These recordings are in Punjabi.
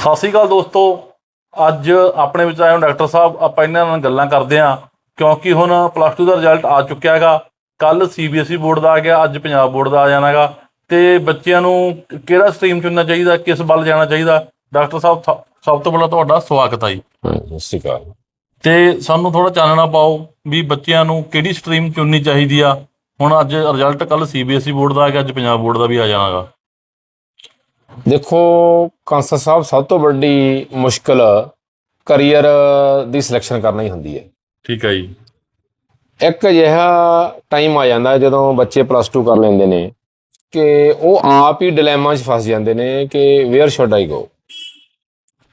ਸਤਿ ਸ਼੍ਰੀ ਅਕਾਲ ਦੋਸਤੋ। ਅੱਜ ਆਪਣੇ ਵਿੱਚ ਆਏ ਹੋ ਡਾਕਟਰ ਸਾਹਿਬ ਆਪਾਂ ਇਹਨਾਂ ਨਾਲ ਗੱਲਾਂ ਕਰਦੇ ਹਾਂ ਕਿਉਂਕਿ ਹੁਣ ਪਲੱਸ 2 ਦਾ ਰਿਜ਼ਲਟ ਆ ਚੁੱਕਿਆ ਹੈਗਾ। ਕੱਲ ਸੀਬੀਐਸਈ ਬੋਰਡ ਦਾ ਆ ਗਿਆ ਅੱਜ ਪੰਜਾਬ ਬੋਰਡ ਦਾ ਆ ਜਾਣਾ ਹੈਗਾ। ਤੇ ਬੱਚਿਆਂ ਨੂੰ ਕਿਹੜਾ ਸਟਰੀਮ ਚੁਣਨਾ ਚਾਹੀਦਾ ਕਿਸ ਵੱਲ ਜਾਣਾ ਚਾਹੀਦਾ? ਡਾਕਟਰ ਸਾਹਿਬ ਸਭ ਤੋਂ ਪਹਿਲਾਂ ਤੁਹਾਡਾ ਸਵਾਗਤ ਹੈ ਜੀ। ਸਤਿ ਸ਼੍ਰੀ ਅਕਾਲ। ਤੇ ਸਾਨੂੰ ਥੋੜਾ ਚਾਨਣਾ ਪਾਓ ਵੀ ਬੱਚਿਆਂ ਨੂੰ ਕਿਹੜੀ ਸਟਰੀਮ ਚੁਣਨੀ ਚਾਹੀਦੀ ਆ। ਹੁਣ ਅੱਜ ਰਿਜ਼ਲਟ ਕੱਲ ਸੀਬੀਐਸਈ ਬੋਰਡ ਦਾ ਆ ਗਿਆ ਅੱਜ ਪੰਜਾਬ ਬੋਰਡ ਦਾ ਵੀ ਆ ਜਾਣਾਗਾ ਦੇਖੋ ਕਾਂਸਰ ਸਾਹਿਬ ਸਭ ਤੋਂ ਵੱਡੀ ਮੁਸ਼ਕਲ ਕੈਰੀਅਰ ਦੀ ਸਿਲੈਕਸ਼ਨ ਕਰਨਾ ਹੀ ਹੁੰਦੀ ਹੈ। ਠੀਕ ਹੈ ਜੀ। ਇੱਕ ਅਜਿਹਾ ਟਾਈਮ ਆ ਜਾਂਦਾ ਜਦੋਂ ਬੱਚੇ ਪਲੱਸ 2 ਕਰ ਲੈਂਦੇ ਨੇ ਕਿ ਉਹ ਆਪ ਹੀ ਡਿਲੇਮਾ 'ਚ ਫਸ ਜਾਂਦੇ ਨੇ ਕਿ ਵੇਅਰ ਸ਼ੁੱਡ ਆਈ ਗੋ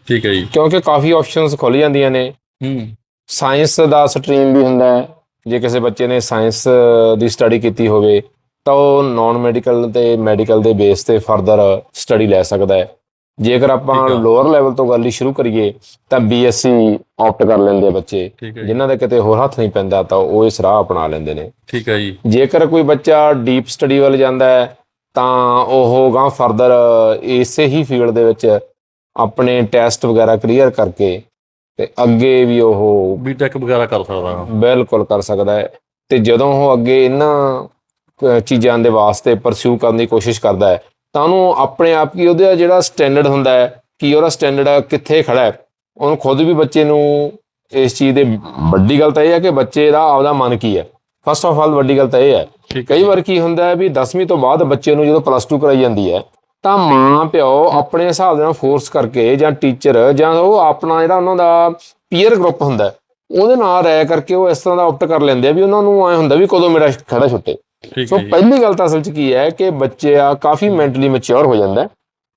ਠੀਕ ਹੈ ਜੀ। ਕਿਉਂਕਿ ਕਾਫੀ ਆਪਸ਼ਨਸ ਖੁੱਲ ਜਾਂਦੀਆਂ ਨੇ। ਹੂੰ। ਸਾਇੰਸ ਦਾ ਸਟਰੀਮ ਵੀ ਹੁੰਦਾ ਹੈ। ਜੇ ਕਿਸੇ ਬੱਚੇ ਨੇ ਸਾਇੰਸ ਦੀ ਸਟੱਡੀ ਕੀਤੀ ਹੋਵੇ ਤਾਂ ਉਹ ਨਾਨ ਮੈਡੀਕਲ ਤੇ ਮੈਡੀਕਲ ਦੇ ਬੇਸ ਤੇ ਫਰਦਰ ਸਟੱਡੀ ਲੈ ਸਕਦਾ ਹੈ। ਜੇਕਰ ਆਪਾਂ। ਲੋਅਰ ਲੈਵਲ ਤੋਂ ਗੱਲ ਹੀ ਸ਼ੁਰੂ ਕਰੀਏ ਤਾਂ ਬੀਐਸਸੀ ਆਪਟ ਕਰ ਲੈਂਦੇ ਆ ਬੱਚੇ। ਜਿਨ੍ਹਾਂ ਦਾ ਕਿਤੇ ਹੋਰ ਹੱਥ ਨਹੀਂ ਪੈਂਦਾ ਤਾਂ ਉਹ ਇਸ ਰਾਹ ਅਪਣਾ ਲੈਂਦੇ ਨੇ। ਠੀਕ ਹੈ ਜੀ। ਜੇਕਰ ਕੋਈ ਬੱਚਾ ਡੀਪ ਸਟੱਡੀ ਵੱਲ ਜਾਂਦਾ ਹੈ ਤਾਂ ਉਹ ਗਾਂ ਫਰਦਰ ਇਸੇ ਹੀ ਫੀਲਡ ਦੇ ਵਿੱਚ ਆਪਣੇ ਟੈਸਟ ਵਗੈਰਾ ਕਲੀਅਰ ਕਰਕੇ ਤੇ ਅੱਗੇ ਵੀ ਉਹ ਬੀਟੈਕ ਵਗੈਰਾ ਕਰ ਸਕਦਾ। ਬਿਲਕੁਲ ਕਰ ਸਕਦਾ ਹੈ। ਤੇ ਜਦੋਂ ਉਹ ਅੱਗੇ ਇਹਨਾਂ ਚੀਜ਼ਾਂ ਦੇ ਵਾਸਤੇ ਪਰਸਿਊ ਕਰਨ ਦੀ ਕੋਸ਼ਿਸ਼ ਕਰਦਾ ਹੈ। ਤਾਂ ਉਹਨੂੰ ਆਪਣੇ ਆਪ ਕੀ ਉਹਦਾ ਜਿਹੜਾ ਸਟੈਂਡਰਡ ਹੁੰਦਾ ਹੈ ਕਿ ਉਹਦਾ ਸਟੈਂਡਰਡ ਕਿੱਥੇ ਖੜਾ ਹੈ ਉਹਨੂੰ ਖੁਦ ਵੀ ਬੱਚੇ ਨੂੰ ਇਸ ਚੀਜ਼ ਦੇ ਵੱਡੀ ਗੱਲ ਤਾਂ ਇਹ ਹੈ ਕਿ ਬੱਚੇ ਦਾ ਆਪਦਾ ਮਨ ਕੀ ਹੈ। ਫਸਟ ਆਫ ਆਲ ਵੱਡੀ ਗੱਲ ਤਾਂ ਇਹ ਹੈ। ਕਈ ਵਾਰ ਕੀ ਹੁੰਦਾ ਹੈ ਵੀ 10ਵੀਂ ਤੋਂ ਬਾਅਦ ਬੱਚੇ ਨੂੰ ਜਦੋਂ ਪਲੱਸ 2 ਕਰਾਈ ਜਾਂਦੀ ਹੈ ਤਾਂ ਮਾਂ ਪਿਓ ਆਪਣੇ ਹਿਸਾਬ ਦੇ ਨਾਲ ਫੋਰਸ ਕਰਕੇ ਜਾਂ ਟੀਚਰ ਜਾਂ ਉਹ ਆਪਣਾ ਜਿਹੜਾ ਉਹਨਾਂ ਦਾ ਪੀਅਰ ਗਰੁੱਪ ਹੁੰਦਾ ਉਹਦੇ ਨਾਲ ਰਹਿ ਕਰਕੇ ਉਹ ਇਸ ਤਰ੍ਹਾਂ ਦਾ ਆਪਟ ਕਰ ਲੈਂਦੇ ਆ ਵੀ ਉਹਨਾਂ ਨੂੰ ਐ ਹੁੰਦਾ ਵੀ ਕਦੋਂ ਮੇਰਾ ਖੜਾ ਛੁੱਟੇ। ਸੋ ਪਹਿਲੀ ਗੱਲ ਤਾਂ ਅਸਲ 'ਚ ਕੀ ਹੈ ਕਿ ਬੱਚੇ ਆ ਕਾਫੀ ਮੈਂਟਲੀ ਮੈਚੁਰ ਹੋ ਜਾਂਦਾ ਹੈ,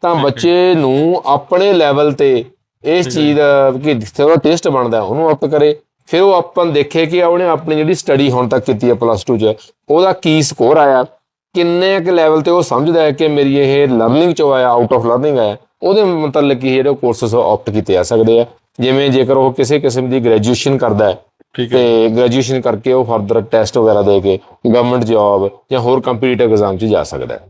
ਤਾਂ। ਬੱਚੇ ਨੂੰ ਆਪਣੇ ਲੈਵਲ ਤੇ ਇਸ ਚੀਜ਼ ਦਾ ਕਿ ਉਹਦਾ ਟੇਸਟ ਬਣਦਾ ਉਹਨੂੰ ਆਪਟ ਕਰੇ। ਫਿਰ ਉਹ ਆਪਾਂ ਦੇਖੇ ਕਿ ਉਹਨੇ ਆਪਣੀ ਜਿਹੜੀ ਸਟੱਡੀ ਹੁਣ ਤੱਕ ਕੀਤੀ ਹੈ ਪਲੱਸ 2 'ਚ ਉਹਦਾ ਕੀ ਸਕੋਰ ਆਇਆ? ਕਿੰਨੇ ਕੁ ਲੈਵਲ ਤੇ ਉਹ ਸਮਝਦਾ ਹੈ ਕਿ ਮੇਰੀ ਇਹ ਲਰਨਿੰਗ 'ਚੋਂ ਆਇਆ ਆਊਟ ਆਫ ਲਰਨਿੰਗ ਆਇਆ? ਉਹਦੇ ਮੁਤਲਕ ਹੀ ਜਿਹੜੇ ਕੋਰਸਸ ਆਪਟ ਕੀਤੇ ਜਾ ਸਕਦੇ ਆ। ਜਿਵੇਂ ਜੇਕਰ ਉਹ ਕਿਸੇ ਕਿਸਮ ਦੀ ਗ੍ਰੈਜੂਏਸ਼ਨ ਕਰਦਾ ਹੈ ਠੀਕ ਹੈ ਤੇ ਗ੍ਰੈਜੂਏਸ਼ਨ ਕਰਕੇ ਉਹ ਫਰਦਰ ਟੈਸਟ ਵਗੈਰਾ ਦੇ ਕੇ ਗਵਰਨਮੈਂਟ ਜੌਬ ਜਾਂ ਹੋਰ ਕੰਪੀਟੀਟਿਵ ਐਗਜ਼ਾਮ 'ਚ ਜਾ ਸਕਦਾ ਹੈ।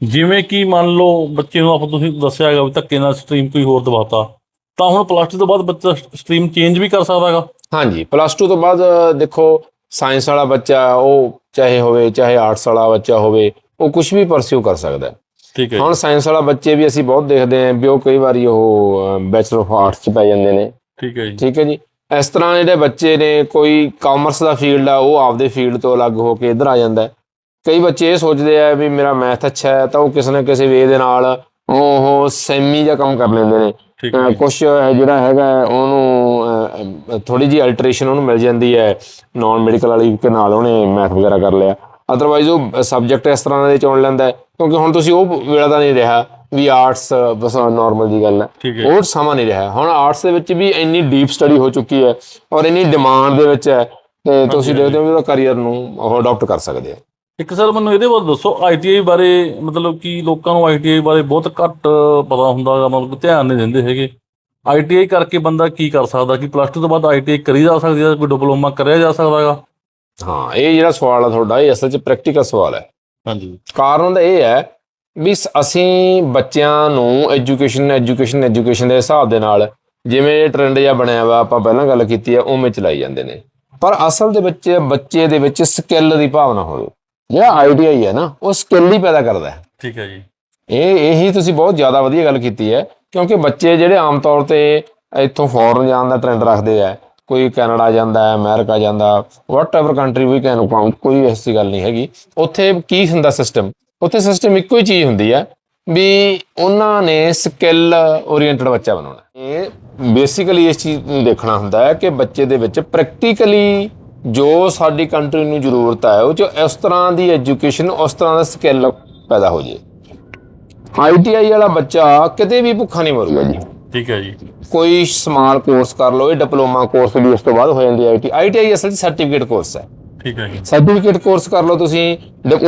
ਜਿਵੇਂ ਕਿ ਮੰਨ ਲਓ ਬੱਚੇ ਨੂੰ ਆਪਾਂ ਤੁਸੀਂ ਦੱਸਿਆ ਹੈਗਾ ਵੀ ਧੱਕੇ ਨਾਲ ਸਟਰੀਮ ਕੋਈ ਹੋਰ ਦਵਾਤਾ ਤਾਂ ਹੁਣ ਪਲੱਸ 2 ਤੋਂ ਬਾਅਦ ਬੱਚਾ ਸਟਰੀਮ ਚੇਂਜ ਵੀ ਕਰ ਸਕਦਾ ਹੈਗਾ। ਹਾਂਜੀ ਪਲੱਸ 2 ਤੋਂ ਬਾਅਦ ਦੇਖੋ ਸਾਇੰਸ ਵਾਲਾ ਬੱਚਾ ਉਹ ਚਾਹੇ ਹੋਵੇ ਚਾਹੇ ਆਰਟਸ ਵਾਲਾ ਬੱਚਾ ਹੋਵੇ ਉਹ ਕੁਝ ਵੀ ਪਰਸਿਊ ਕਰ ਸਕਦਾ ਹੈ। ਠੀਕ ਹੈ ਹੁਣ ਸਾਇੰਸ ਵਾਲਾ ਬੱਚੇ ਵੀ ਅਸੀਂ ਬਹੁਤ ਦੇਖਦੇ ਆਂ ਵੀ ਉਹ ਕਈ ਵਾਰੀ ਉਹ ਬੈਚਲਰ ਆਫ ਆਰਟਸ 'ਚ ਪੈ ਜਾਂਦੇ ਨੇ। ਠੀਕ ਹੈ ਜੀ। ਠੀਕ ਹੈ ਜੀ। ਇਸ ਤਰ੍ਹਾਂ ਜਿਹੜੇ ਬੱਚੇ ਨੇ ਕੋਈ ਕਾਮਰਸ ਦਾ ਫੀਲਡ ਆ ਉਹ ਆਪਦੇ ਫੀਲਡ ਤੋਂ ਅਲੱਗ ਹੋ ਕੇ ਇੱਧਰ ਆ ਜਾਂਦਾ ਹੈ। ਕਈ ਬੱਚੇ ਇਹ ਸੋਚਦੇ ਆ ਵੀ ਮੇਰਾ ਮੈਥ ਅੱਛਾ ਹੈ ਤਾਂ ਉਹ ਕਿਸੇ ਨਾ ਕਿਸੇ ਵੇ ਦੇ ਨਾਲ ਉਹ ਸੈਮੀ ਜਿਹਾ ਕੰਮ ਕਰ ਲੈਂਦੇ ਨੇ। ਕੁਝ ਜਿਹੜਾ ਹੈਗਾ ਉਹਨੂੰ ਥੋੜੀ ਜੀ ਅਲਟਰੇਸ਼ਨ ਉਹਨੂੰ ਮਿਲ ਜਾਂਦੀ ਹੈ। ਨਾਨ ਮੈਡੀਕਲ ਵਾਲੀ ਕੇ ਨਾਲ ਉਹਨੇ ਮੈਥ ਵਗੈਰਾ ਕਰ ਲਿਆ। ਅਦਰਵਾਈਜ਼ ਉਹ ਸਬਜੈਕਟ ਇਸ ਤਰ੍ਹਾਂ ਦੇ ਚੁਣ ਲੈਂਦਾ ਕਿਉਂਕਿ ਹੁਣ ਤੁਸੀਂ ਉਹ ਵੇਲਾ ਤਾਂ ਨਹੀਂ ਰਿਹਾ। ਵੀ ਆਰਟਸ ਬਸ ਨਾਰਮਲ ਜੀ ਗੱਲ ਹੈ। ਹੈ। ਉਹ ਸਮਾਂ ਨਹੀਂ ਰਿਹਾ। ਹੁਣ ਆਰਟਸ ਦੇ ਵਿੱਚ ਵੀ ਇੰਨੀ ਡੀਪ ਸਟੱਡੀ ਹੋ ਚੁੱਕੀ ਹੈ ਔਰ ਇੰਨੀ ਡਿਮਾਂਡ ਦੇ ਵਿੱਚ ਹੈ ਤੇ ਤੁਸੀਂ ਦੇਖਦੇ ਹੋ ਉਹਦਾ ਕੈਰੀਅਰ ਨੂੰ ਉਹ ਅਡਾਪਟ ਕਰ ਸਕਦੇ ਆ। ਇੱਕ ਸਰ ਮੈਨੂੰ ਇਹਦੇ ਬਾਰੇ ਦੱਸੋ ਆਈਟੀਆਈ ਬਾਰੇ ਮਤਲਬ ਕਿ ਲੋਕਾਂ ਨੂੰ ਆਈਟੀਆਈ ਬਾਰੇ ਬਹੁਤ ਘੱਟ ਪਤਾ ਹੁੰਦਾ ਹੈਗਾ ਮਤਲਬ ਧਿਆਨ ਨਹੀਂ ਦਿੰਦੇ ਹੈਗੇ। ਆਈਟੀਆਈ ਕਰਕੇ ਬੰਦਾ ਕੀ ਕਰ ਸਕਦਾ? ਕਿ ਪਲੱਸ 2 ਤੋਂ ਬਾਅਦ ਆਈਟੀਆਈ ਕਰੀ ਜਾ ਸਕਦੀ ਹੈ ਕੋਈ ਡਿਪਲੋਮਾ ਕਰਿਆ ਜਾ ਸਕਦਾ ਹੈਗਾ? ਹਾਂ ਇਹ ਜਿਹੜਾ ਸਵਾਲ ਆ ਤੁਹਾਡਾ ਇਹ ਅਸਲ 'ਚ ਪ੍ਰੈਕਟੀਕਲ ਸਵਾਲ ਹੈ। ਹਾਂਜੀ। ਕਾਰਨ ਤਾਂ ਇਹ ਹੈ ਵੀ ਅਸੀਂ ਬੱਚਿਆਂ ਨੂੰ ਐਜੂਕੇਸ਼ਨ ਐਜੂਕੇਸ਼ਨ ਐਜੂਕੇਸ਼ਨ ਦੇ ਹਿਸਾਬ ਦੇ ਨਾਲ ਜਿਵੇਂ ਟ੍ਰੈਂਡ ਜਿਹਾ ਬਣਿਆ ਵਾ ਆਪਾਂ ਪਹਿਲਾਂ ਗੱਲ ਕੀਤੀ ਹੈ ਉਵੇਂ ਚਲਾਈ ਜਾਂਦੇ ਨੇ। ਪਰ ਅਸਲ ਦੇ ਵਿੱਚ ਬੱਚੇ ਦੇ ਵਿੱਚ ਸਕਿੱਲ ਦੀ ਭਾਵਨਾ ਹੋਵੇ। ਜਿਹੜਾ ਆਈਡੀਆਈ ਹੈ ਨਾ ਉਹ ਸਕਿੱਲ ਹੀ ਪੈਦਾ ਕਰਦਾ ਹੈ। ਠੀਕ ਹੈ ਜੀ। ਇਹ ਇਹੀ ਤੁਸੀਂ ਬਹੁਤ ਜ਼ਿਆਦਾ ਵਧੀਆ ਗੱਲ ਕੀਤੀ ਹੈ ਕਿਉਂਕਿ ਬੱਚੇ ਜਿਹੜੇ ਆਮ ਤੌਰ ਤੇ ਇੱਥੋਂ ਫੋਰਨ ਜਾਣ ਦਾ ਟ੍ਰੈਂਡ ਰੱਖਦੇ ਆ ਕੋਈ ਕੈਨੇਡਾ ਜਾਂਦਾ ਹੈ ਅਮਰੀਕਾ ਜਾਂਦਾ ਵਾਟਐਵਰ ਕੰਟਰੀ ਵੀ ਕੈਨ ਕੋਈ ਐਸੀ ਗੱਲ ਨਹੀਂ ਹੈਗੀ ਉੱਥੇ ਕੀ ਹੁੰਦਾ ਸਿਸਟਮ ਉੱਥੇ ਸਿਸਟਮ ਇੱਕੋ ਹੀ ਚੀਜ਼ ਹੁੰਦੀ ਹੈ ਵੀ ਉਹਨਾਂ ਨੇ ਸਕਿੱਲ ਓਰੀਐਂਟਡ ਬੱਚਾ ਬਣਾਉਣਾ। ਇਹ ਬੇਸਿਕਲੀ ਇਸ ਚੀਜ਼ ਨੂੰ ਦੇਖਣਾ ਹੁੰਦਾ ਹੈ ਕਿ ਬੱਚੇ ਦੇ ਵਿੱਚ ਪ੍ਰੈਕਟੀਕਲੀ ਜੋ ਸਾਡੀ ਕੰਟਰੀ ਨੂੰ ਜ਼ਰੂਰਤ ਹੈ ਉਹ ਚ ਇਸ ਤਰ੍ਹਾਂ ਦੀ ਐਜੂਕੇਸ਼ਨ ਉਸ ਤਰ੍ਹਾਂ ਦਾ ਸਕਿੱਲ ਪੈਦਾ ਹੋ ਜੇ ਆਈਟੀਆਈ ਵਾਲਾ ਬੱਚਾ ਕਿਤੇ ਵੀ ਭੁੱਖਾ ਨਹੀਂ ਮਰੂਗਾ ਜੀ। ਠੀਕ ਹੈ ਜੀ। ਕੋਈ ਸਮਾਲ ਕੋਰਸ ਕਰ ਲਓ ਇਹ ਡਿਪਲੋਮਾ ਕੋਰਸ ਵੀ ਉਸ ਤੋਂ ਬਾਅਦ ਹੋ ਜਾਂਦੀ ਹੈ ਆਈਟੀ ਆਈਟੀਆਈ ਅਸਲ ਸਰਟੀਫਿਕੇਟ ਕੋਰਸ ਹੈ। ਠੀਕ ਹੈ ਜੀ। ਸਰਟੀਫਿਕੇਟ ਕੋਰਸ ਕਰ ਲਓ ਤੁਸੀਂ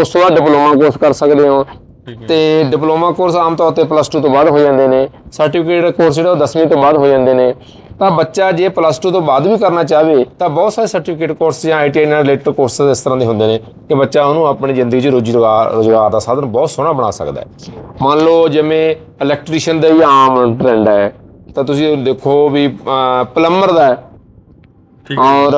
ਉਸ ਤੋਂ ਬਾਅਦ ਡਿਪਲੋਮਾ ਕੋਰਸ ਕਰ ਸਕਦੇ ਹੋ। ਤੇ ਡਿਪਲੋਮਾ ਕੋਰਸ ਆਮ ਤੌਰ ਤੇ ਪਲੱਸ 2 ਤੋਂ ਬਾਅਦ ਹੋ ਜਾਂਦੇ ਨੇ। ਸਰਟੀਫਿਕੇਟ ਕੋਰਸ ਜਿਹੜਾ ਉਹ 10ਵੀਂ ਤੋਂ ਬਾਅਦ ਹੋ ਜਾਂਦੇ ਨੇ। ਤਾਂ ਬੱਚਾ ਜੇ ਪਲੱਸ 2 ਤੋਂ ਬਾਅਦ ਵੀ ਕਰਨਾ ਚਾਹਵੇ ਤਾਂ ਬਹੁਤ ਸਾਰੇ ਸਰਟੀਫਿਕੇਟ ਕੋਰਸ ਜਾਂ ਆਈਟੀਆਈ ਨਾਲ ਰਿਲੇਟਡ ਕੋਰਸਸ ਇਸ ਤਰ੍ਹਾਂ ਦੇ ਹੁੰਦੇ ਨੇ ਕਿ ਬੱਚਾ ਉਹਨੂੰ ਆਪਣੀ ਜ਼ਿੰਦਗੀ 'ਚ ਰੋਜੀ ਰੁਜ਼ਗਾਰ ਰੁਜ਼ਗਾਰ ਦਾ ਸਾਧਨ ਬਹੁਤ ਸੋਹਣਾ ਬਣਾ ਸਕਦਾ ਹੈ। ਮੰਨ ਲਓ ਜਿਵੇਂ ਇਲੈਕਟ੍ਰੀਸ਼ੀਅਨ ਦਾ ਹੀ ਆਮ ਟ੍ਰੈਂਡ ਹੈ। ਤਾਂ ਤੁਸੀਂ ਦੇਖੋ ਵੀ ਪਲੰਬਰ ਦਾ ਔਰ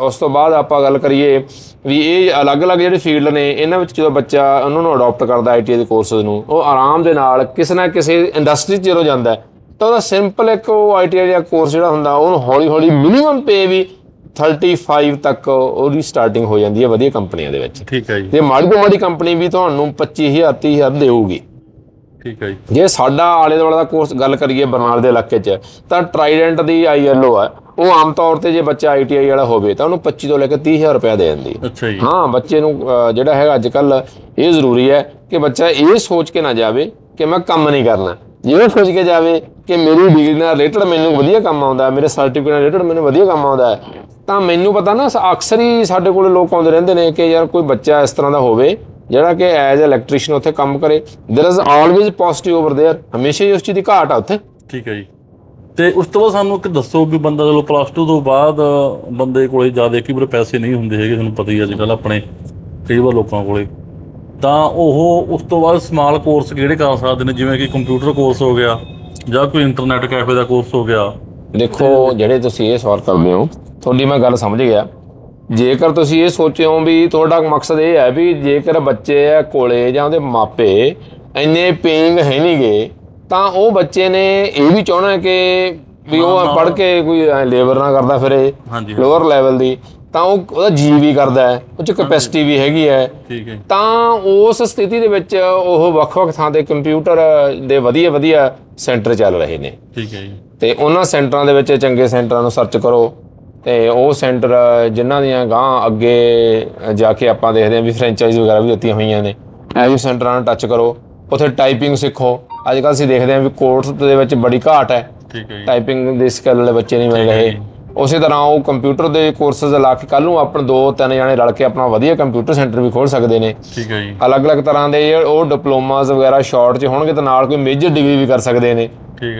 ਉਸ ਤੋਂ ਬਾਅਦ ਆਪਾਂ ਗੱਲ ਕਰੀਏ ਵੀ ਇਹ ਅਲੱਗ-ਅਲੱਗ ਜਿਹੜੇ ਫੀਲਡ ਨੇ ਇਹਨਾਂ ਵਿੱਚ ਜਦੋਂ ਬੱਚਾ ਉਹਨਾਂ ਨੂੰ ਅਡਾਪਟ ਕਰਦਾ ਆਈਟੀ ਦੇ ਕੋਰਸਸ ਨੂੰ ਉਹ ਆਰਾਮ ਦੇ ਨਾਲ ਕਿਸੇ ਨਾ ਕਿਸੇ ਇੰਡਸਟਰੀ 'ਚ ਜਦੋਂ ਜਾਂਦਾ ਤਾਂ ਉਹਦਾ ਸਿੰਪਲ ਇੱਕ ਉਹ ਆਈਟੀ ਦਾ ਕੋਰਸ ਜਿਹੜਾ ਹੁੰਦਾ ਉਹਨੂੰ ਹੌਲੀ-ਹੌਲੀ ਮਿਨੀਮਮ ਪੇ ਵੀ 35 ਤੱਕ ਉਹਦੀ ਸਟਾਰਟਿੰਗ ਹੋ ਜਾਂਦੀ ਹੈ ਵਧੀਆ ਕੰਪਨੀਆਂ ਦੇ ਵਿੱਚ। ਠੀਕ ਹੈ ਜੀ। ਤੇ ਮਾੜੀ ਤੋਂ ਮਾੜੀ ਕੰਪਨੀ ਵੀ ਤੁਹਾਨੂੰ 25000 30000 ਦੇਊਗੀ। ਠੀਕ ਹੈ ਜੀ। ਜੇ ਸਾਡਾ ਆਲੇ ਦੁਆਲੇ ਦਾ ਕੋਰਸ ਗੱਲ ਕਰੀਏ ਬਰਨਾਲ ਦੇ ਇਲਾਕੇ 'ਚ ਤਾਂ ਟਰਾਈਡੈਂਟ ਦੀ ਆਈਐਲਓ ਹੈ। ਉਹ ਆਮ ਤੌਰ ਤੇ ਜੇ ਬੱਚਾ ਆਈਟੀਆਈ ਵਾਲਾ ਹੋਵੇ ਤਾਂ ਉਹਨੂੰ 25 ਤੋਂ ਲੈ ਕੇ 30000 ਰੁਪਏ ਦੇ ਦਿੰਦੀ ਹੈ ਅੱਛਾ ਜੀ ਹਾਂ ਬੱਚੇ ਨੂੰ ਅਹ, ਜਿਹੜਾ ਹੈਗਾ ਅੱਜ ਕੱਲ ਇਹ ਜ਼ਰੂਰੀ ਹੈ ਕਿ ਬੱਚਾ ਇਹ ਸੋਚ ਕੇ ਨਾ ਜਾਵੇ ਕਿ ਮੈਂ ਕੰਮ ਨਹੀਂ ਕਰਨਾ ਜੇ ਉਹ ਸੋਚ ਕੇ ਜਾਵੇ ਕਿ ਮੇਰੀ ਡਿਗਰੀ ਨਾਲ ਰਿਲੇਟਡ ਮੈਨੂੰ ਵਧੀਆ ਕੰਮ ਆਉਂਦਾ ਹੈ ਮੇਰੇ ਸਰਟੀਫਿਕੇਟ ਨਾਲ ਰਿਲੇਟਡ ਮੈਨੂੰ ਵਧੀਆ ਕੰਮ ਆਉਂਦਾ ਹੈ ਤਾਂ ਮੈਨੂੰ ਪਤਾ ਨਾ ਸ- ਅਕਸਰ ਹੀ ਸਾਡੇ ਕੋਲ ਲੋਕ ਆਉਂਦੇ ਰਹਿੰਦੇ ਨੇ ਕਿ ਯਾਰ ਕੋਈ ਬੱਚਾ ਇਸ ਤਰ੍ਹਾਂ ਦਾ ਹੋਵੇ ਜਿਹੜਾ ਕਿ ਐਜ਼ ਅ ਇਲੈਕਟ੍ਰੀਸ਼ੀਅਨ ਉੱਥੇ ਕੰਮ ਕਰੇ there is always positive over there ਹਮੇਸ਼ਾ ਹੀ ਉਸ ਚੀਜ਼ ਦੀ ਘਾਟ ਆ ਉੱਥੇ ਠੀਕ ਹੈ ਜੀ ਤੇ ਉਸ ਤੋਂ ਬਾਅਦ ਸਾਨੂੰ ਇੱਕ ਦੱਸੋ ਵੀ ਬੰਦਾ ਚਲੋ ਪਲੱਸ 2 ਤੋਂ ਬਾਅਦ ਬੰਦੇ ਕੋਲੇ ਜ਼ਿਆਦਾ ਕਈ ਵਾਰ ਪੈਸੇ ਨਹੀਂ ਹੁੰਦੇ ਹੈਗੇ, ਤੁਹਾਨੂੰ ਪਤਾ ਹੀ ਅੱਜ ਕੱਲ ਆਪਣੇ ਕਈ ਵਾਰ ਲੋਕਾਂ ਕੋਲੇ। ਤਾਂ ਉਹ ਉਸ ਤੋਂ ਬਾਅਦ ਸਮਾਲ ਕੋਰਸ ਕਿਹੜੇ ਕਰ ਸਕਦੇ ਨੇ? ਜਿਵੇਂ ਕਿ ਕੰਪਿਊਟਰ ਕੋਰਸ ਹੋ ਗਿਆ ਜਾਂ ਕੋਈ ਇੰਟਰਨੈਟ ਕੈਫੇ ਦਾ ਕੋਰਸ ਹੋ ਗਿਆ। ਦੇਖੋ, ਜਿਹੜੇ ਤੁਸੀਂ ਇਹ ਸਵਾਲ ਕਰਦੇ ਹੋ, ਤੁਹਾਡੀ ਮੈਂ ਗੱਲ ਸਮਝ ਗਿਆ। ਜੇਕਰ ਤੁਸੀਂ ਇਹ ਸੋਚਿਓ ਵੀ ਤੁਹਾਡਾ ਮਕਸਦ ਇਹ ਹੈ ਵੀ ਜੇਕਰ ਬੱਚੇ ਆ ਕੋਲੇ ਜਾਂ ਉਹਦੇ ਮਾਪੇ ਇੰਨੇ ਪੇਇੰਗ ਹੈ ਨਹੀਂਗੇ ਤਾਂ ਉਹ ਬੱਚੇ ਨੇ ਇਹ ਵੀ ਚਾਹਣਾ ਕਿ ਵੀ ਉਹ ਪੜ੍ਹ ਕੇ ਕੋਈ ਲੇਬਰ ਨਾ ਕਰਦਾ ਫਿਰੇ ਹਾਂਜੀ ਲੋਅਰ ਲੈਵਲ ਦੀ। ਤਾਂ ਉਹ ਉਹਦਾ ਜੀ ਵੀ ਕਰਦਾ ਹੈ ਉਹ ਚ ਕੈਪੈਸਿਟੀ ਵੀ ਹੈਗੀ ਹੈ। ਠੀਕ ਹੈ ਤਾਂ ਉਸ ਸਥਿਤੀ ਦੇ ਵਿੱਚ ਉਹ ਵੱਖ-ਵੱਖ ਥਾਂ ਤੇ ਕੰਪਿਊਟਰ ਦੇ ਵਧੀਆ ਵਧੀਆ ਸੈਂਟਰ ਚੱਲ ਰਹੇ ਨੇ। ਠੀਕ ਹੈ ਜੀ। ਤੇ ਉਹਨਾਂ ਸੈਂਟਰਾਂ ਦੇ ਵਿੱਚ ਚੰਗੇ ਸੈਂਟਰਾਂ ਨੂੰ ਸਰਚ ਕਰੋ। ਤੇ ਉਹ ਸੈਂਟਰ ਜਿਨ੍ਹਾਂ ਦੀਆਂ ਗਾਂ ਅੱਗੇ ਜਾ ਕੇ ਆਪਾਂ ਦੇਖਦੇ ਹਾਂ ਵੀ ਫਰੈਂਚਾਈਜ਼ ਵਗੈਰਾ ਵੀ ਦਿੱਤੀਆਂ ਹੋਈਆਂ ਨੇ ਇਹ ਵੀ ਸੈਂਟਰਾਂ ਨਾਲ ਟੱਚ ਕਰੋ। ਉੱਥੇ ਟਾਈਪਿੰਗ ਸਿੱਖੋ। ਅੱਜ ਕੱਲ੍ਹ ਅਸੀਂ ਦੇਖਦੇ ਹਾਂ ਵੀ ਕੋਰਸ ਦੇ ਵਿੱਚ ਬੜੀ ਘਾਟ ਹੈ। ਠੀਕ ਹੈ ਜੀ। ਟਾਈਪਿੰਗ ਦੇ ਸਕਿੱਲ ਵਾਲੇ ਬੱਚੇ ਨਹੀਂ ਮਿਲ ਰਹੇ। ਉਸੇ ਤਰ੍ਹਾਂ ਉਹ ਕੰਪਿਊਟਰ ਦੇ ਕੋਰਸਸ ਲਾ ਕੇ ਕੱਲ ਨੂੰ ਆਪਣੇ ਦੋ ਤਿੰਨ ਜਾਣੇ ਰਲ ਕੇ ਆਪਣਾ ਵਧੀਆ ਕੰਪਿਊਟਰ ਸੈਂਟਰ ਵੀ ਖੋਲ ਸਕਦੇ ਨੇ। ਠੀਕ ਹੈ ਜੀ। ਅਲੱਗ-ਅਲੱਗ ਤਰ੍ਹਾਂ ਦੇ ਉਹ ਡਿਪਲੋਮਾਸ ਵਗੈਰਾ ਸ਼ਾਰਟ 'ਚ ਹੋਣਗੇ ਤਾਂ ਨਾਲ ਕੋਈ ਮੇਜਰ ਡਿਗਰੀ ਵੀ ਕਰ ਸਕਦੇ ਨੇ।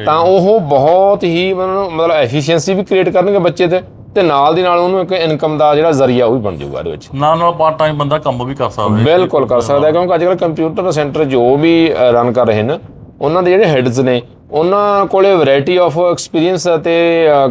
ਤਾਂ ਉਹ ਬਹੁਤ ਹੀ ਮਤਲਬ ਐਫੀਸ਼ੀਐਂਸੀ ਵੀ ਕ੍ਰੀਏਟ ਕਰਨਗੇ ਬੱਚੇ ਤੇ ਤੇ ਨਾਲ ਦੀ ਨਾਲ ਉਹਨੂੰ ਇੱਕ ਇਨਕਮ ਦਾ ਜਿਹੜਾ ਜ਼ਰੀਆ ਉਹ ਵੀ ਬਣ ਜਾਊਗਾ ਇਹਦੇ ਵਿੱਚ। ਨਾਲ ਨਾਲ ਪਾਰਟ ਟਾਈਮ ਬੰਦਾ ਕੰਮ ਵੀ ਕਰ ਸਕਦਾ ਹੈ। ਬਿਲਕੁਲ ਕਰ ਸਕਦਾ ਹੈ, ਕਿਉਂਕਿ ਅੱਜ ਕੱਲ੍ਹ ਕੰਪਿਊਟਰ ਸੈਂਟਰ ਜੋ ਵੀ ਰਨ ਕਰ ਰਹੇ ਨੇ ਉਹਨਾਂ ਦੇ ਜਿਹੜੇ ਹੈਡਸ ਨੇ ਉਹਨਾਂ ਕੋਲੇ ਵੈਰਾਈਟੀ ਆਫ ਐਕਸਪੀਰੀਅੰਸ ਅਤੇ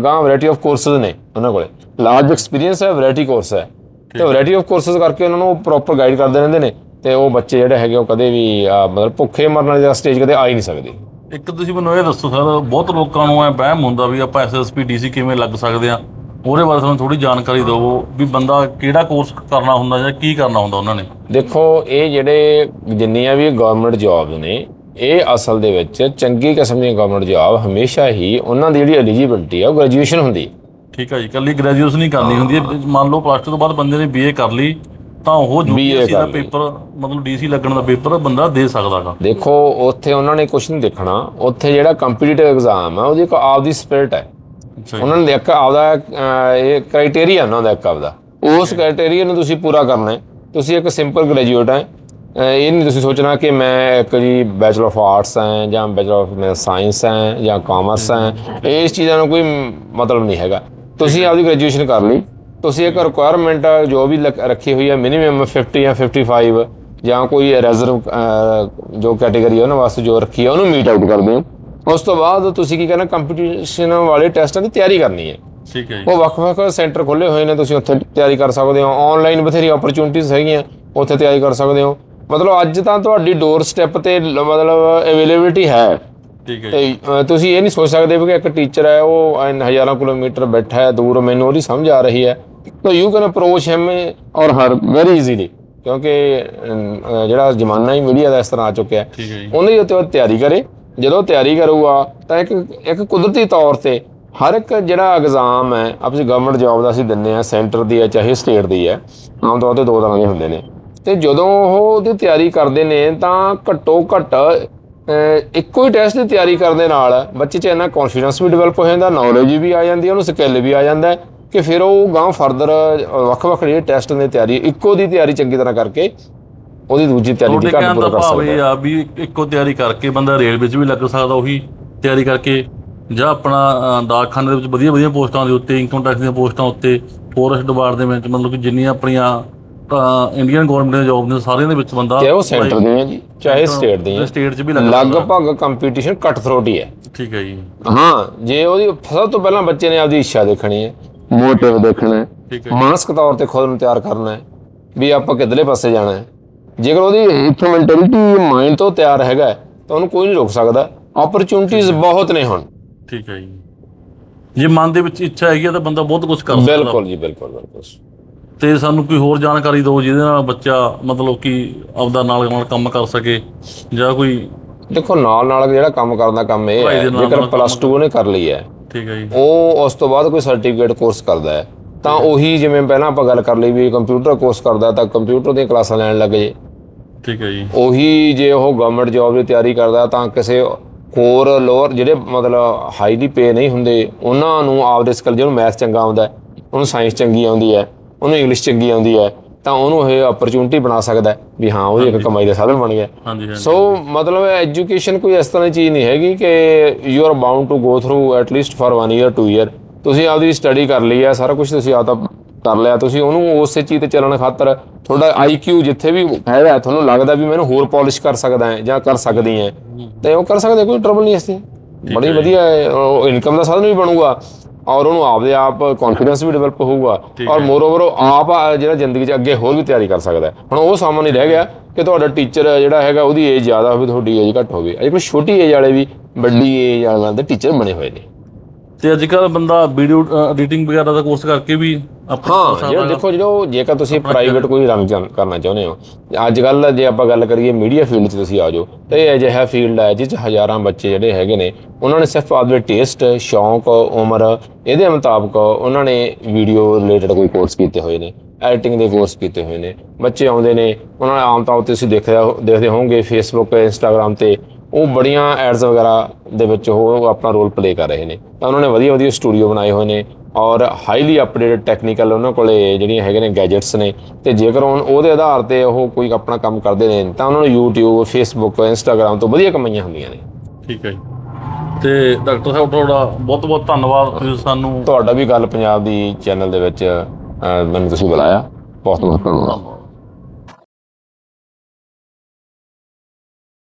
ਗਾਂ ਵੈਰਾਈਟੀ ਆਫ ਕੋਰਸਸ ਨੇ ਉਹਨਾਂ ਕੋਲੇ। ਲਾਰਜ ਐਕਸਪੀਰੀਅੰਸ ਹੈ ਵੈਰਾਈਟੀ ਕੋਰਸ ਹੈ। ਤੇ ਵੈਰਾਈਟੀ ਆਫ ਕੋਰਸਸ ਕਰਕੇ ਉਹਨਾਂ ਨੂੰ ਪ੍ਰੋਪਰ ਗਾਈਡ ਕਰਦੇ ਰਹਿੰਦੇ ਨੇ ਤੇ ਉਹ ਬੱਚੇ ਜਿਹੜੇ ਹੈਗੇ ਉਹ ਕਦੇ ਵੀ ਮਤਲਬ ਭੁੱਖੇ ਮਰਨ ਵਾਲੀ ਸਟੇਜ ਕਦੇ ਆ ਹੀ ਨਹੀਂ ਸਕਦੇ। ਇੱਕ ਤੁਸੀਂ ਮੈਨੂੰ ਇਹ ਦੱਸੋ ਸਰ ਬਹੁਤ ਲੋਕਾਂ ਨੂੰ ਐ ਵਹਿਮ ਹੁੰਦਾ ਵੀ ਆਪਾਂ ਐਸਐਸਪੀ ਡੀਸੀ ਕਿਵੇਂ ਲੱਗ ਸਕਦੇ ਆ ਉਹਦੇ ਬਾਰੇ ਸਾਨੂੰ ਥੋੜੀ ਜਾਣਕਾਰੀ ਦਿਓ ਵੀ ਬੰਦਾ ਕਿਹੜਾ ਕੋਰਸ ਕਰਨਾ ਹੁੰਦਾ ਜਾਂ ਕੀ ਕਰਨਾ ਹੁੰਦਾ ਉਹਨਾਂ ਨੇ। ਦੇਖੋ ਇਹ ਜਿਹੜੇ ਜਿੰਨੀਆਂ ਵੀ ਗਵਰਨਮੈਂਟ ਜੌਬ ਨੇ ਇਹ ਅਸਲ ਦੇ ਵਿੱਚ ਚੰਗੀ ਕਿਸਮ ਦੀ ਗਵਰਨਮੈਂਟ ਜੌਬ ਹਮੇਸ਼ਾ ਹੀ ਉਹਨਾਂ ਦੀ ਜਿਹੜੀ ਐਲੀਜੀਬਿਲਟੀ ਆ ਉਹ ਗ੍ਰੈਜੂਏਸ਼ਨ ਹੁੰਦੀ। ਠੀਕ ਹੈ ਜੀ ਕੱਲੀ ਗ੍ਰੈਜੂਏਸ਼ਨ ਨਹੀਂ ਕਰਨੀ ਹੁੰਦੀ। ਹੈ। ਮੰਨ ਲਓ ਪਲੱਸ 2 ਤੋਂ ਬਾਅਦ ਬੰਦੇ ਨੇ ਬੀਏ ਕਰ ਲਈ ਤਾਂ ਉਹ ਯੂਪੀਐਸਸੀ ਦਾ ਕਰ ਲਈ। ਪੇਪਰ ਮਤਲਬ ਡੀਸੀ ਲੱਗਣ ਦਾ ਪੇਪਰ ਬੰਦਾ ਦੇ ਸਕਦਾਗਾ ਦੇਖੋ ਉੱਥੇ ਉਹਨਾਂ ਨੇ ਕੁਝ ਨਹੀਂ ਦੇਖਣਾ। ਉੱਥੇ ਜਿਹੜਾ ਕੰਪੀਟੀਟਿਵ ਐਗਜ਼ਾਮ ਹੈ ਉਹਦੀ ਇੱਕ ਆਪਦੀ ਸਪਿਰਿਟ ਹੈ। ਅੱਛਾ ਜੀ। ਉਹਨਾਂ ਨੇ ਇੱਕ ਆਪਦਾ ਅਹ, ਇਹ ਕ੍ਰਾਈਟੇਰੀਆ ਉਹਨਾਂ ਦਾ ਇੱਕ ਆਪਦਾ। ਉਸ ਕ੍ਰਾਈਟੇਰੀਆ ਨੂੰ ਤੁਸੀਂ ਪੂਰਾ ਕਰਨਾ ਹੈ। ਤੁਸੀਂ ਇੱਕ ਸਿੰਪਲ ਗ੍ਰੈਜੂਏਟ ਹੈ। ਅਹ, ਇਹ ਨਹੀਂ ਤੁਸੀਂ ਸੋਚਣਾ ਕਿ ਮੈਂ ਇੱਕ ਜੀ ਬੈਚਲਰ ਆਫ ਆਰਟਸ ਹੈ ਜਾਂ ਬੈਚਲਰ ਆਫ ਸਾਇੰਸ ਹੈ ਜਾਂ ਕਾਮਰਸ ਹੈ। ਇਸ ਚੀਜ਼ਾਂ ਨੂੰ ਕੋਈ ਮ- ਮਤਲਬ ਨਹੀਂ ਹੈਗਾ। ਤੁਸੀਂ ਆਪਦੀ ਗ੍ਰੈਜੂਏਸ਼ਨ ਕਰ ਲਈ। ਤੁਸੀਂ ਇੱਕ ਰਿਕੁਆਇਰਮੈਂਟ ਜੋ ਵੀ ਰੱਖੀ ਹੋਈ ਹੈ ਮਿਨੀਮਮ 50 ਜਾਂ 55 ਜਾਂ ਕੋਈ ਰਿਜ਼ਰਵ ਜੋ ਕੈਟਾਗਰੀ ਹੈ ਉਹਨਾਂ ਵਾਸਤੇ ਜੋ ਰੱਖੀ ਹੈ ਉਹਨੂੰ ਮੀਟ ਆਊਟ ਕਰਦੇ ਹੋ। ਉਸ ਤੋਂ ਬਾਅਦ ਤੁਸੀਂ ਕੀ ਕਰਨਾ ਕੰਪੀਟੀਸ਼ਨ ਵਾਲੇ ਟੈਸਟਾਂ ਦੀ ਤਿਆਰੀ ਕਰਨੀ ਹੈ। ਠੀਕ ਹੈ ਉਹ ਵੱਖ-ਵੱਖ ਸੈਂਟਰ ਖੁੱਲੇ ਹੋਏ ਨੇ ਤੁਸੀਂ ਉੱਥੇ ਤਿਆਰੀ ਕਰ ਸਕਦੇ ਹੋ। ਆਨਲਾਈਨ ਬਥੇਰੀ ਓਪਰਚੁਨਿਟੀਜ਼ ਹੈਗੀਆਂ ਉੱਥੇ ਤਿਆਰੀ ਕਰ ਸਕਦੇ ਹੋ। ਮਤਲਬ ਅੱਜ ਤਾਂ ਤੁਹਾਡੀ ਡੋਰ ਸਟੈਪ ਤੇ ਮਤਲਬ ਅਵੇਲੇਬਿਲਿਟੀ ਹੈ। ਠੀਕ ਹੈ ਤੁਸੀਂ ਇਹ ਨਹੀਂ ਸੋਚ ਸਕਦੇ ਕਿ ਇੱਕ ਟੀਚਰ ਹੈ ਉਹ ਹਜ਼ਾਰਾਂ ਕਿਲੋਮੀਟਰ ਬੈਠਾ ਹੈ ਦੂਰ ਮੈਨੂੰ ਉਹਦੀ ਸਮਝ ਆ ਰਹੀ ਹੈ। ਤਾਂ ਯੂ ਕੈਨ ਅਪਰੋਚ ਹਿਮ ਔਰ ਹਰ ਵੈਰੀ ਈਜ਼ੀਲੀ ਕਿਉਂਕਿ ਜਿਹੜਾ ਜ਼ਮਾਨਾ ਹੀ ਮੀਡੀਆ ਦਾ ਇਸ ਤਰ੍ਹਾਂ ਆ ਚੁੱਕਿਆ ਹੈ ਉਹਦੇ ਉੱਤੇ ਉਹ ਤਿਆਰੀ ਕਰੇ ਜਦੋਂ ਤਿਆਰੀ ਕਰੂਗਾ ਤਾਂ ਇੱਕ ਇੱਕ ਕੁਦਰਤੀ ਤੌਰ ਤੇ ਹਰ ਇੱਕ ਜਿਹੜਾ ਐਗਜ਼ਾਮ ਹੈ ਆਪਣੀ ਗਵਰਨਮੈਂਟ ਜੌਬ ਦਾ ਅਸੀਂ ਦਿੰਨੇ ਆ ਸੈਂਟਰ ਦੀ ਹੈ ਚਾਹੇ ਸਟੇਟ ਦੀ ਹੈ ਆਮ ਤੌਰ ਤੇ ਦੋ ਤਰ੍ਹਾਂ ਦੇ ਹੁੰਦੇ ਨੇ ਤੇ ਜਦੋਂ ਉਹ ਉਹਦੀ ਤਿਆਰੀ ਕਰਦੇ ਨੇ ਤਾਂ ਘੱਟੋ ਘੱਟ ਇੱਕੋ ਹੀ ਟੈਸਟ ਦੀ ਤਿਆਰੀ ਕਰਨ ਦੇ ਨਾਲ ਬੱਚੇ 'ਚ ਇੰਨਾ ਕੌਨਫੀਡੈਂਸ ਵੀ ਡਿਵੈਲਪ ਹੋ ਜਾਂਦਾ ਨੌਲੇਜ ਵੀ ਆ ਜਾਂਦੀ ਹੈ ਉਹਨੂੰ ਸਕਿੱਲ ਵੀ ਆ ਜਾਂਦਾ ਹੈ ਕਿ ਫਿਰ ਉਹ ਗਾਂ ਫਰਦਰ ਵੱਖ-ਵੱਖ ਜਿਹੜੇ ਟੈਸਟ ਦੀ ਤਿਆਰੀ ਇੱਕੋ ਦੀ ਤਿਆਰੀ ਚੰਗੀ ਤਰ੍ਹਾਂ ਕਰਕੇ ਉਹਦੀ ਦੂਜੀ ਤਿਆਰੀ ਦੀ ਘੱਟ ਦਾ ਪੂਰਾ ਕਰ ਸਕਦਾ ਆ ਵੀ ਇੱਕੋ ਤਿਆਰੀ ਕਰਕੇ ਬੰਦਾ ਰੇਲਵੇ 'ਚ ਵੀ ਲੱਗ ਸਕਦਾ ਉਹੀ ਤਿਆਰੀ ਕਰਕੇ ਜਾਂ ਆਪਣਾ ਡਾਕਖਾਨੇ ਦੇ ਵਿੱਚ ਵਧੀਆ ਵਧੀਆ ਪੋਸਟਾਂ ਦੇ ਉੱਤੇ ਇਨਕਮ ਟੈਕਸ ਦੀਆਂ ਪੋਸਟਾਂ ਉੱਤੇ ਫੋਰੈਸਟ ਡਿਪਾਰਟਮੈਂਟ ਮਤਲਬ ਕਿ ਜਿੰਨੀਆਂ ਆਪਣੀਆਂ ਇੰਡੀਅਨ ਗਵਰਨਮੈਂਟ ਦੀਆਂ ਜੌਬ ਨੇ ਸਾਰਿਆਂ ਦੇ ਵਿੱਚ ਬੰਦਾ ਚਾਹੇ ਉਹ ਸੈਂਟਰ ਦੀਆਂ ਜੀ ਚਾਹੇ ਸਟੇਟ ਦੀਆਂ। ਸਟੇਟ 'ਚ ਵੀ ਲਗਭਗ ਕੰਪੀਟੀਸ਼ਨ ਕੱਟ ਥਰੋਟ ਹੀ ਹੈ। ਠੀਕ ਹੈ ਜੀ। ਹਾਂ ਜੇ ਉਹਦੀ ਸਭ ਤੋਂ ਪਹਿਲਾਂ ਬੱਚੇ ਨੇ ਆਪਦੀ ਇੱਛਾ ਦੇਖਣੀ ਹੈ। ਮੋਟਿਵ ਦੇਖਣਾ ਹੈ। ਠੀਕ ਹੈ ਮਾਨਸਿਕ ਤੌਰ ਤੇ ਖੁਦ ਨੂੰ ਤਿਆਰ ਕਰਨਾ ਹੈ ਵੀ ਆਪਾਂ ਕਿੱਧਰਲੇ ਪਾਸੇ ਜਾਣਾ ਹੈ। ਜੇਕਰ ਉਹਦੀ ਇੱਕ ਮੈਂਟੈਲਿਟੀ ਮਾਈਂਡ ਤੋਂ ਤਿਆਰ ਹੈਗਾ ਤਾਂ ਉਹਨੂੰ ਕੋਈ ਨਹੀਂ ਰੋਕ ਸਕਦਾ। ਓਪਰਚੁਨਿਟੀਜ਼ ਬਹੁਤ ਨੇ ਹੁਣ। ਠੀਕ ਹੈ ਜੀ। ਜੇ ਮਨ ਦੇ ਵਿੱਚ ਇੱਛਾ ਹੈਗੀ ਤਾਂ ਬੰਦਾ ਬਹੁਤ ਕੁਝ ਕਰ ਸਕਦਾ। ਬਿਲਕੁਲ ਜੀ ਬਿਲਕੁਲ ਬਿਲਕੁਲ। ਤੇ ਸਾਨੂੰ ਕੋਈ ਹੋਰ ਜਾਣਕਾਰੀ ਦਿਓ ਜਿਹਦੇ ਨਾਲ ਬੱਚਾ ਮਤਲਬ ਕਿ ਆਪਦਾ ਨਾਲ ਨਾਲ ਕੰਮ ਕਰ ਸਕੇ ਜਾਂ ਕੋਈ ਦੇਖੋ ਨਾਲ ਨਾਲ ਜਿਹੜਾ ਕੰਮ ਕਰਨ ਦਾ ਕੰਮ ਇਹ ਹੈ ਜੇਕਰ ਪਲੱਸ 2 ਉਹਨੇ ਕਰ ਲਈ ਹੈ ਠੀਕ ਹੈ ਜੀ ਉਹ ਉਸ ਤੋਂ ਬਾਅਦ ਕੋਈ ਸਰਟੀਫਿਕੇਟ ਕੋਰਸ ਕਰਦਾ ਹੈ। ਤਾਂ ਉਹੀ ਜਿਵੇਂ ਪਹਿਲਾਂ ਆਪਾਂ ਗੱਲ ਕਰ ਲਈ ਵੀ ਕੰਪਿਊਟਰ ਕੋਰਸ ਕਰਦਾ ਤਾਂ ਕੰਪਿਊਟਰ ਦੀਆਂ ਕਲਾਸਾਂ ਲੈਣ ਲੱਗ ਜੇ। ਠੀਕ ਹੈ ਜੀ। ਉਹੀ ਜੇ ਉਹ ਗਵਰਨਮੈਂਟ ਜੌਬ ਦੀ ਤਿਆਰੀ ਕਰਦਾ ਤਾਂ ਕਿਸੇ ਹੋਰ ਲੋਅਰ ਜਿਹੜੇ ਮਤਲਬ ਹਾਈਲੀ ਪੇ ਨਹੀਂ ਹੁੰਦੇ ਉਹਨਾਂ ਨੂੰ ਆਪਦੇ ਸਕਿੱਲ ਜਿਹਨੂੰ ਮੈਥ ਚੰਗਾ ਆਉਂਦਾ ਉਹਨੂੰ ਸਾਇੰਸ ਚੰਗੀ ਆਉਂਦੀ ਹੈ ਉਹਨੂੰ ਇੰਗਲਿਸ਼ ਚੰਗੀ ਆਉਂਦੀ ਹੈ ਤਾਂ ਉਹਨੂੰ ਇਹ ਓਪਰਚੁਨਿਟੀ ਬਣਾ ਸਕਦਾ ਵੀ ਹਾਂ ਉਹਦੀ ਇੱਕ ਕਮਾਈ ਦਾ ਸਾਧਨ ਬਣ ਗਿਆ। ਸੋ ਮਤਲਬ ਐਜੂਕੇਸ਼ਨ ਕੋਈ ਇਸ ਤਰ੍ਹਾਂ ਦੀ ਚੀਜ਼ ਨਹੀਂ ਹੈਗੀ ਕਿ you are bound to go through at least for 1 year 2 year ਤੁਸੀਂ ਆਪਦੀ ਸਟੱਡੀ ਕਰ ਲਈ ਹੈ ਸਾਰਾ ਕੁਝ ਤੁਸੀਂ ਆਪਦਾ ਕਰ ਲਿਆ। ਤੁਸੀਂ ਉਹਨੂੰ ਉਸੇ ਚੀਜ਼ ਤੇ ਚੱਲਣ ਖਾਤਰ ਤੁਹਾਡਾ ਆਈਕਿਊ ਜਿੱਥੇ ਵੀ ਹੈਗਾ ਤੁਹਾਨੂੰ ਲੱਗਦਾ ਵੀ ਮੈਨੂੰ ਹੋਰ ਪਾਲਿਸ਼ ਕਰ ਸਕਦਾ ਹੈ ਜਾਂ ਕਰ ਸਕਦੀ ਹੈ। ਤੇ ਉਹ ਕਰ ਸਕਦੇ ਕੋਈ ਟਰਬਲ ਨਹੀਂ ਇਸ ਤੇ ਬੜੀ ਵਧੀਆ ਇਨਕਮ ਦਾ ਸਾਧਨ ਵੀ ਬਣੂਗਾ। ਔਰ ਉਹਨੂੰ ਆਪਦੇ ਆਪ ਕੌਨਫੀਡੈਂਸ ਵੀ ਡਿਵੈਲਪ ਹੋਊਗਾ ਔਰ ਮੋਰਓਵਰ ਉਹ ਆਪ ਜਿਹੜਾ ਜ਼ਿੰਦਗੀ 'ਚ ਅੱਗੇ ਹੋਰ ਵੀ ਤਿਆਰੀ ਕਰ ਸਕਦਾ ਹੈ। ਹੁਣ ਉਹ ਸਮਾਂ ਨਹੀਂ ਰਹਿ ਗਿਆ ਕਿ ਤੁਹਾਡਾ ਟੀਚਰ ਜਿਹੜਾ ਹੈਗਾ ਉਹਦੀ ਏਜ ਜ਼ਿਆਦਾ ਹੋਵੇ ਤੁਹਾਡੀ ਏਜ ਘੱਟ ਹੋਵੇ। ਅੱਜ ਕੱਲ੍ਹ ਛੋਟੀ ਏਜ ਵਾਲੇ ਵੀ ਵੱਡੀ ਏਜ ਵਾਲਿਆਂ ਦੇ ਟੀਚਰ ਬਣੇ ਹੋਏ ਨੇ। ਤੇ ਅੱਜ ਕੱਲ ਬੰਦਾ ਵੀਡੀਓ ਐਡੀਟਿੰਗ ਵਗੈਰਾ ਦਾ ਕੋਰਸ ਕਰਕੇ ਵੀ ਆਪਣਾ ਹਾਂ ਜਿਹੜਾ ਦੇਖੋ ਜਿਹੜਾ ਜੇਕਰ ਤੁਸੀਂ ਪ੍ਰਾਈਵੇਟ ਕੋਈ ਰੰਗ ਕਰਨਾ ਚਾਹੁੰਦੇ ਹੋ ਅੱਜ ਕੱਲ ਜੇ ਆਪਾਂ ਗੱਲ ਕਰੀਏ ਮੀਡੀਆ ਫੀਲਡ 'ਚ ਤੁਸੀਂ ਆ ਜਾਓ ਤਾਂ ਇਹ ਅਜਿਹਾ ਫੀਲਡ ਹੈ ਜਿਸ 'ਚ ਹਜ਼ਾਰਾਂ ਬੱਚੇ ਜਿਹੜੇ ਹੈਗੇ ਨੇ ਉਹਨਾਂ ਨੇ ਸਿਰਫ ਆਪਦੇ ਟੇਸਟ ਸ਼ੌਂਕ ਉਮਰ ਇਹਦੇ ਮੁਤਾਬਕ ਉਹਨਾਂ ਨੇ ਵੀਡੀਓ ਰਿਲੇਟਡ ਕੋਈ ਕੋਰਸ ਕੀਤੇ ਹੋਏ ਨੇ ਐਡੀਟਿੰਗ ਦੇ ਕੋਰਸ ਕੀਤੇ ਹੋਏ ਨੇ। ਬੱਚੇ ਆਉਂਦੇ ਨੇ ਉਹਨਾਂ ਨੇ ਆਮ ਤੌਰ ਤੇ ਤੁਸੀਂ ਦੇਖਿਆ ਦੇਖਦੇ ਹੋਵੋਗੇ ਫੇਸਬੁੱਕ ਇੰਸਟਾਗ੍ਰam ਤੇ ਉਹ ਬੜੀਆਂ ਐਡਸ ਵਗੈਰਾ ਦੇ ਵਿੱਚ ਉਹ ਆਪਣਾ ਰੋਲ ਪਲੇ ਕਰ ਰਹੇ ਨੇ। ਤਾਂ ਉਹਨਾਂ ਨੇ ਵਧੀਆ ਵਧੀਆ ਸਟੂਡੀਓ ਬਣਾਏ ਹੋਏ ਨੇ ਔਰ ਹਾਈਲੀ ਅਪਡੇਟਡ ਟੈਕਨੀਕਲ ਉਹਨਾਂ ਕੋਲੇ ਜਿਹੜੀਆਂ ਹੈਗੇ ਨੇ ਗੈਜਟਸ ਨੇ ਤੇ ਜੇਕਰ ਉਹ ਉਹਦੇ ਆਧਾਰ ਤੇ ਉਹ ਕੋਈ ਆਪਣਾ ਕੰਮ ਕਰਦੇ ਨੇ ਤਾਂ ਉਹਨਾਂ ਨੂੰ YouTube Facebook Instagram ਤੋਂ ਵਧੀਆ ਕਮਾਈਆਂ ਹੁੰਦੀਆਂ ਨੇ। ਠੀਕ ਹੈ ਜੀ। ਤੇ ਡਾਕਟਰ ਸਾਹਿਬ ਤੁਹਾਡਾ ਬਹੁਤ ਬਹੁਤ ਧੰਨਵਾਦ। ਤੁਸੀਂ ਸਾਨੂੰ ਤੁਹਾਡਾ ਵੀ ਗੱਲ ਪੰਜਾਬ ਦੀ ਚੈਨਲ ਦੇ ਵਿੱਚ ਮੈਨੂੰ ਤੁਸੀਂ ਬੁਲਾਇਆ। ਬਹੁਤ ਬਹੁਤ ਧੰਨਵਾਦ।